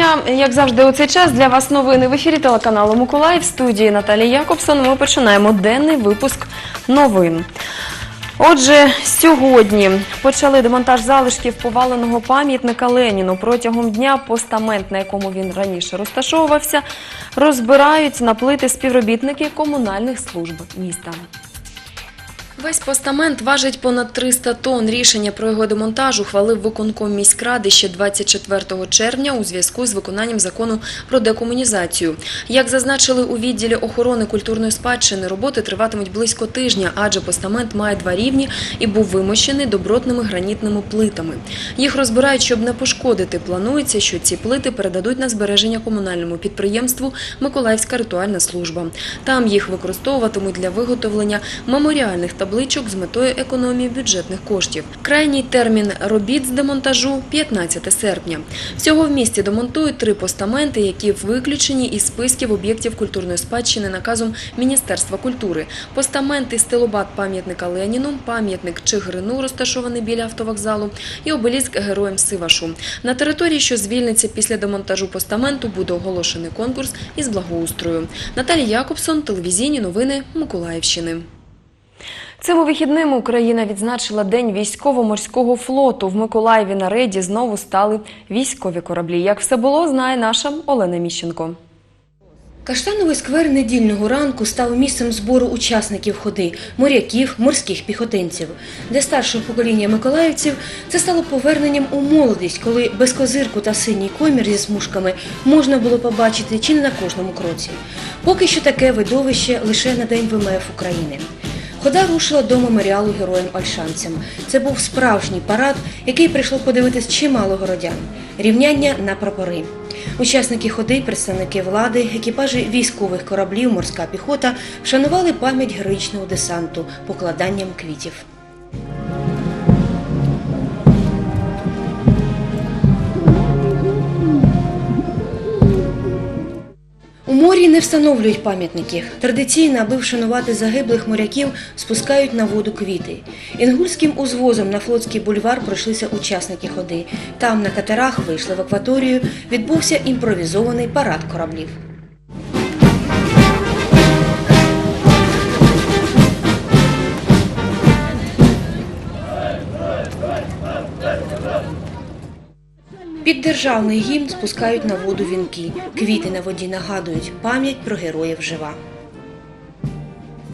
Дня, як завжди, у цей час для вас новини в ефірі телеканалу Миколаїв. В студії Наталія Якобсон. Ми починаємо денний випуск новин. Отже, сьогодні почали демонтаж залишків поваленого пам'ятника Леніну. Протягом дня постамент, на якому він раніше розташовувався, розбирають на плити співробітники комунальних служб міста. Весь постамент важить понад 300 тонн. Рішення про його демонтаж ухвалив виконком міськради ще 24 червня у зв'язку з виконанням закону про декомунізацію. Як зазначили у відділі охорони культурної спадщини, роботи триватимуть близько тижня, адже постамент має два рівні і був вимощений добротними гранітними плитами. Їх розбирають, щоб не пошкодити. Планується, що ці плити передадуть на збереження комунальному підприємству Миколаївська ритуальна служба. Там їх використовуватимуть для виготовлення меморіальних табличок з метою економії бюджетних коштів. Крайній термін робіт з демонтажу 15 серпня. Всього в місті демонтують три постаменти, які виключені із списків об'єктів культурної спадщини наказом Міністерства культури. Постамент і стилобат пам'ятника Леніну, пам'ятник Чигирину, розташований біля автовокзалу, і обеліск героям Сивашу. На території, що звільниться після демонтажу постаменту, буде оголошений конкурс із благоустрою. Наталія Якобсон, телевізійні новини Миколаївщини. Цими вихідними Україна відзначила День військово-морського флоту. В Миколаєві на рейді знову стали військові кораблі. Як все було, знає наша Олена Міщенко. Каштановий сквер недільного ранку став місцем збору учасників ходи, моряків, морських піхотинців. Для старшого покоління миколаївців це стало поверненням у молодість, коли без козирку та синій комір зі смужками можна було побачити чи не на кожному кроці. Поки що таке видовище лише на День ВМФ України. Хода рушила до меморіалу героям-ольшанцям. Це був справжній парад, який прийшло подивитись чимало городян. Рівняння на прапори. Учасники ходи, представники влади, екіпажі військових кораблів, морська піхота вшанували пам'ять героїчного десанту покладанням квітів. Морі не встановлюють пам'ятників. Традиційно, аби вшанувати загиблих моряків, спускають на воду квіти. Інгульським узвозом на флотський бульвар пройшлися учасники ходи. Там на катерах вийшли в акваторію, відбувся імпровізований парад кораблів. Під державний гімн спускають на воду вінки. Квіти на воді нагадують пам'ять про героїв жива.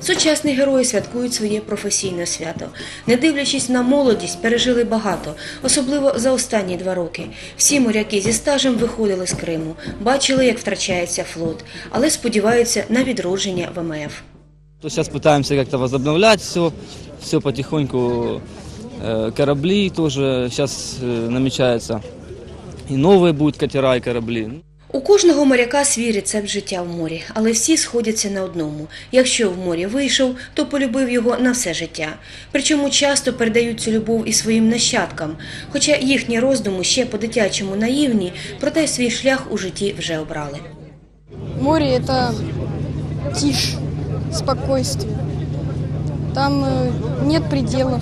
Сучасні герої святкують своє професійне свято. Не дивлячись на молодість, пережили багато, особливо за останні два роки. Всі моряки зі стажем виходили з Криму, бачили, як втрачається флот, але сподіваються на відродження ВМФ. То сейчас пытаемся как-то возобновлять все, все потихоньку. Э, корабли тоже сейчас э, намечается. И новые будут катера и корабли. У кожного моряка свій рецепт життя в морі, але всі сходяться на одному. Якщо в морі вийшов, то полюбив його на все життя. Причому часто передають цю любов і своїм нащадкам, хоча їхні роздуми ще по-дитячому наївні, проте свій шлях у житті вже обрали. Море – это тишь, спокойствие. Там э, нет пределов.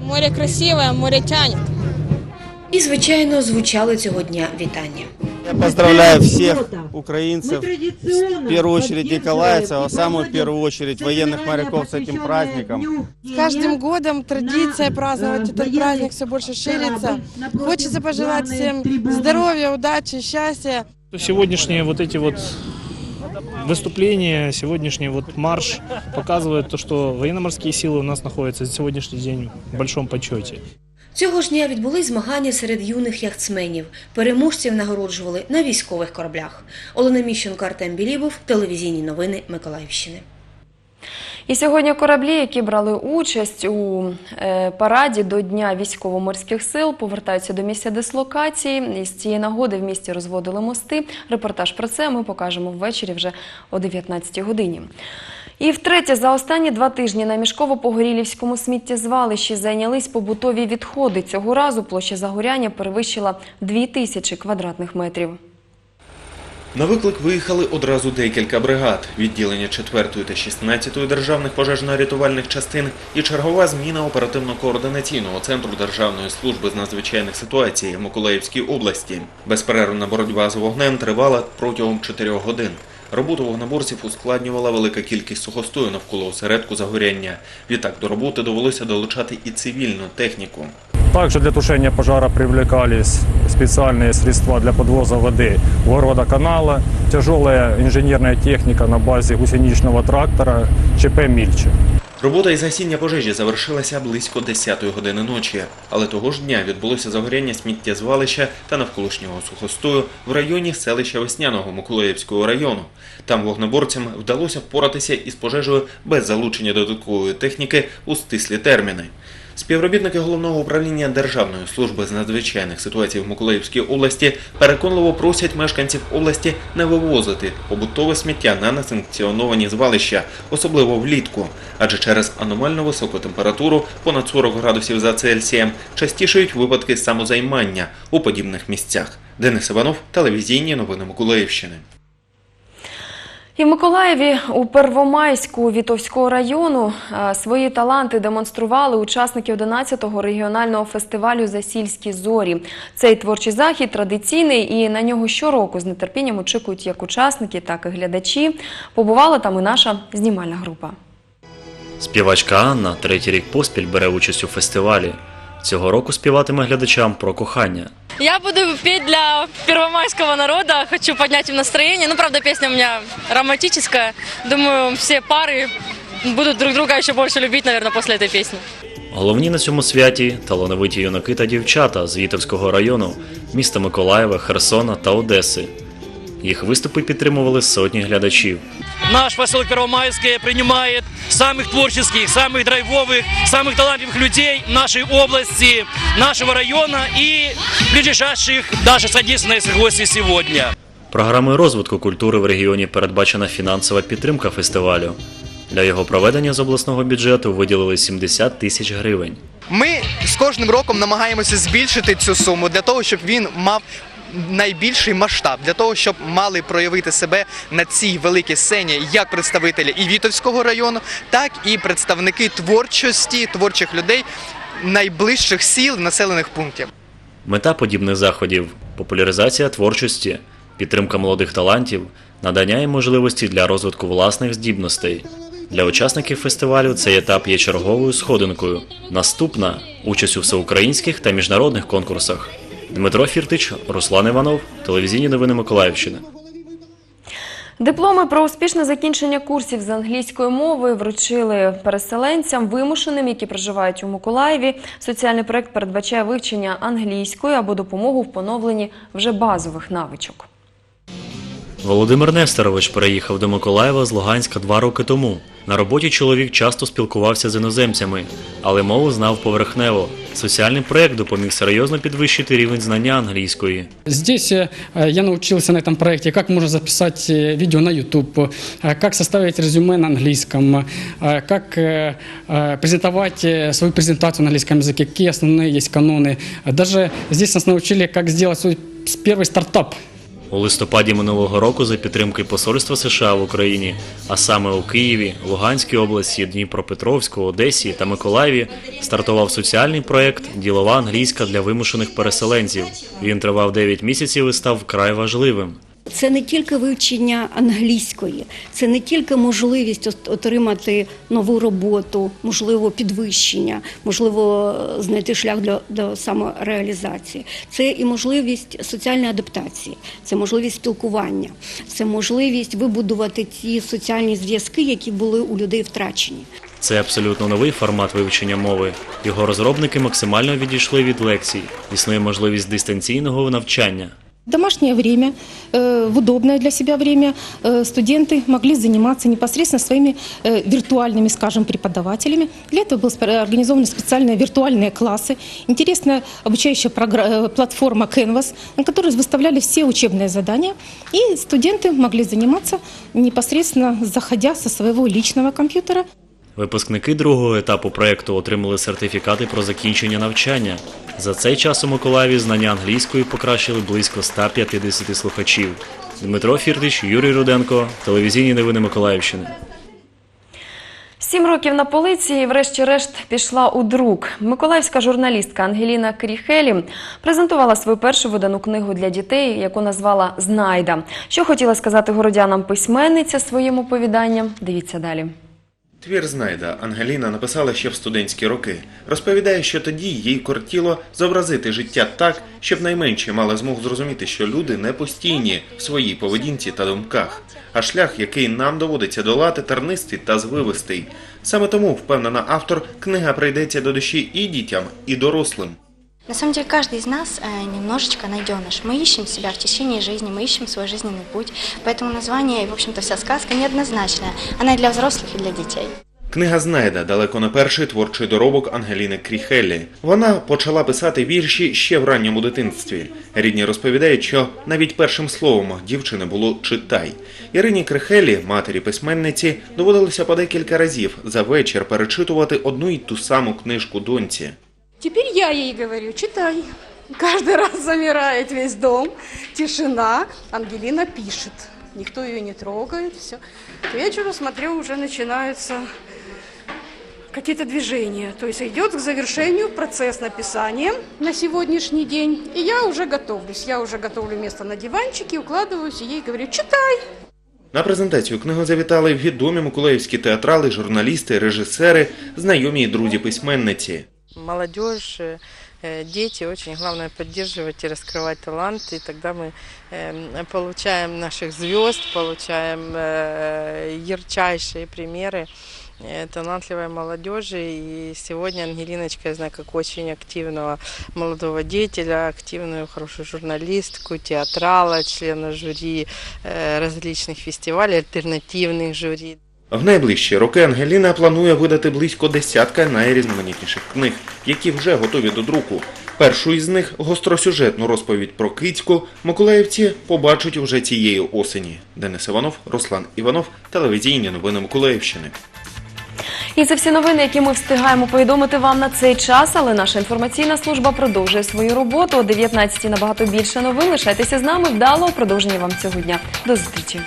Море красивое, море тянет. І, звичайно, звучали цього дня вітання. Я поздравляю всех украинцев, в первую очередь николаевцев, а в самую первую очередь военных моряков с этим праздником. С каждым годом традиция праздновать этот праздник все больше ширится. Хочется пожелать всем здоровья, удачи, счастья. Сегодняшние вот эти вот выступления, сегодняшний вот марш показывает то, что военно-морские силы у нас находятся на сегодняшний день в большом почете. Цього ж дня відбулись змагання серед юних яхтсменів. Переможців нагороджували на військових кораблях. Олена Міщенко, Артем Білібов, телевізійні новини Миколаївщини. І сьогодні кораблі, які брали участь у е, параді до Дня військово-морських сил, повертаються до місця дислокації. І з цієї нагоди в місті розводили мости. Репортаж про це ми покажемо ввечері вже о 19 годині. І втретє, за останні два тижні на мішково-погорілівському сміттєзвалищі зайнялись побутові відходи. Цього разу площа загоряння перевищила 2 тисячі квадратних метрів. На виклик виїхали одразу декілька бригад, відділення 4 та 16 державних пожежно-рятувальних частин і чергова зміна оперативно-координаційного центру Державної служби з надзвичайних ситуацій Миколаївській області. Безперервна боротьба з вогнем тривала протягом 4 годин. Роботу вогнеборців ускладнювала велика кількість сухостою навколо осередку загоряння. Відтак до роботи довелося долучати і цивільну техніку. Также для тушения пожара привлекались специальные средства для подвоза воды города канала, тяжелая инженерная техника на базе гусеничного трактора ЧП «Мильче». Робота із гасіння пожежі завершилася близько 10-ї години ночі, але того ж дня відбулося загоряння сміттєзвалища та навколишнього сухостою в районі селища Весняного Миколаївського району. Там вогнеборцям вдалося впоратися із пожежею без залучення додаткової техніки у стислі терміни. Співробітники головного управління Державної служби з надзвичайних ситуацій в Миколаївській області переконливо просять мешканців області не вивозити побутове сміття на несанкціоновані звалища, особливо влітку, адже через аномально високу температуру понад 40 градусів за Цельсієм частішають випадки самозаймання у подібних місцях. Денис Іванов, телевізійні новини Миколаївщини. І в Миколаєві у Первомайську Вітовського району е, свої таланти демонстрували учасники 11-го регіонального фестивалю Засільські зорі. Цей творчий захід традиційний і на нього щороку з нетерпінням очікують як учасники, так і глядачі. Побувала там і наша знімальна група. Співачка Анна третій рік поспіль бере участь у фестивалі. Цього року співатиме глядачам про кохання. Я буду петь для первомайского народа, хочу поднять им настроение. Ну, правда, песня у меня романтическая. Думаю, все пары будут друг друга еще больше любить, наверное, после этой песни. Головні на цьому святі талановиті юнаки та дівчата з Вітовського району, міста Миколаєва, Херсона та Одеси. Їх виступи підтримували сотні глядачів Наш поселок Первомайское принимает самых творческих, самых драйвовых, самых талантливых людей нашей области, нашего района и ближайших даже содействующих гостей сегодня. Програмою розвитку культури в регіоні передбачена фінансова підтримка фестивалю. Для його проведення з обласного бюджету виділили 70 тисяч гривень. Ми з кожним роком намагаємося збільшити цю суму для того, щоб він мав найбільший масштаб, для того, щоб мали проявити себе на цій великій сцені як представителі і Вітовського району, так і представники творчості, творчих людей найближчих сіл населених пунктів. Мета подібних заходів популяризація творчості, підтримка молодих талантів, надання їм можливості для розвитку власних здібностей. Для учасників фестивалю цей етап є черговою сходинкою. Наступна участь у всеукраїнських та міжнародних конкурсах. Дмитро Фіртич, Руслан Іванов, телевізійні новини Миколаївщини. Дипломи про успішне закінчення курсів з англійської мови вручили переселенцям вимушеним, які проживають у Миколаєві. Соціальний проект передбачає вивчення англійської або допомогу в поновленні вже базових навичок. Володимир Нестерович переїхав до Миколаєва з Луганська два роки тому. На роботі чоловік часто спілкувався з іноземцями, але мову знав поверхнево. Соціальний проект допоміг серйозно підвищити рівень знання англійської. Здесь э, я научился на этом проекте, как можно записать э, видео на YouTube, э, как составить резюме на английском, э, как э, э, презентовать э, свою презентацию на английском языке, какие основные есть каноны. Даже здесь нас научили, как сделать свой первый стартап. У листопаді минулого року за підтримки Посольства США в Україні, а саме у Києві, Луганській області, Дніпропетровську, Одесі та Миколаєві стартував соціальний проект Ділова англійська для вимушених переселенців. Він тривав 9 місяців і став вкрай важливим. Це не тільки вивчення англійської, це не тільки можливість отримати нову роботу, можливо, підвищення, можливо, знайти шлях для, до самореалізації. Це і можливість соціальної адаптації, це можливість спілкування, це можливість вибудувати ті соціальні зв'язки, які були у людей втрачені. Це абсолютно новий формат вивчення мови. Його розробники максимально відійшли від лекцій. Існує можливість дистанційного навчання. В домашнее время, э, в удобное для себя время э, студенты могли заниматься непосредственно своими э, виртуальными, скажем, преподавателями. Для этого были организованы специальные виртуальные классы, интересная обучающая програ- э, платформа Canvas, на которой выставляли все учебные задания, и студенты могли заниматься непосредственно заходя со своего личного компьютера. Випускники другого етапу проекту отримали сертифікати про закінчення навчання. За цей час у Миколаєві знання англійської покращили близько 150 слухачів. Дмитро Фіртич, Юрій Руденко, телевізійні новини Миколаївщини. Сім років на полиці і врешті-решт пішла у друк. Миколаївська журналістка Ангеліна Кріхелі презентувала свою першу видану книгу для дітей, яку назвала Знайда. Що хотіла сказати городянам письменниця своїм оповіданням? Дивіться далі. Твір знайда Ангеліна написала ще в студентські роки. Розповідає, що тоді їй кортіло зобразити життя так, щоб найменші мали змогу зрозуміти, що люди не постійні в своїй поведінці та думках, а шлях, який нам доводиться долати, тернистий та звивистий. Саме тому, впевнена автор, книга прийдеться до душі і дітям, і дорослим. На самом деле каждый из нас э, немножечко найденыш. Мы ищем себя в течение жизни, мы ищем свой жизненный путь. Поэтому название и, в общем-то, вся сказка неоднозначная. Она и для взрослых, и для детей. Книга знайда далеко не перший творчий доробок Ангеліни Кріхеллі. Вона почала писати вірші ще в ранньому дитинстві. Рідні розповідають, що навіть першим словом дівчини було читай. Ірині Крихелі, матері письменниці, доводилося по декілька разів за вечір перечитувати одну й ту саму книжку доньці. Теперь я ей говорю, читай. Каждый раз замирает весь дом, тишина. Ангелина пишет. Никто ее не трогает, все. К вечеру, смотрю, уже начинаются какие-то движения. То есть идет к завершению процесс написания на сегодняшний день. И я уже готовлюсь. Я уже готовлю место на диванчике, укладываюсь и ей говорю, читай. На презентацію книги завітали відомі миколаївські театрали, журналісти, режисери, знайомі й друзі письменниці. молодежь, э, э, дети, очень главное поддерживать и раскрывать талант, и тогда мы э, получаем наших звезд, получаем э, ярчайшие примеры э, талантливой молодежи. И сегодня Ангелиночка, я знаю, как очень активного молодого деятеля, активную, хорошую журналистку, театрала, члена жюри э, различных фестивалей, альтернативных жюри. В найближчі роки Ангеліна планує видати близько десятка найрізноманітніших книг, які вже готові до друку. Першу із них гостросюжетну розповідь про Кицьку миколаївці побачать уже цієї осені. Денис Іванов, Руслан Іванов, телевізійні новини Миколаївщини. І це всі новини, які ми встигаємо повідомити вам на цей час. Але наша інформаційна служба продовжує свою роботу. О 19 набагато більше новин. Лишайтеся з нами. Вдалого продовження вам цього дня. До зустрічі.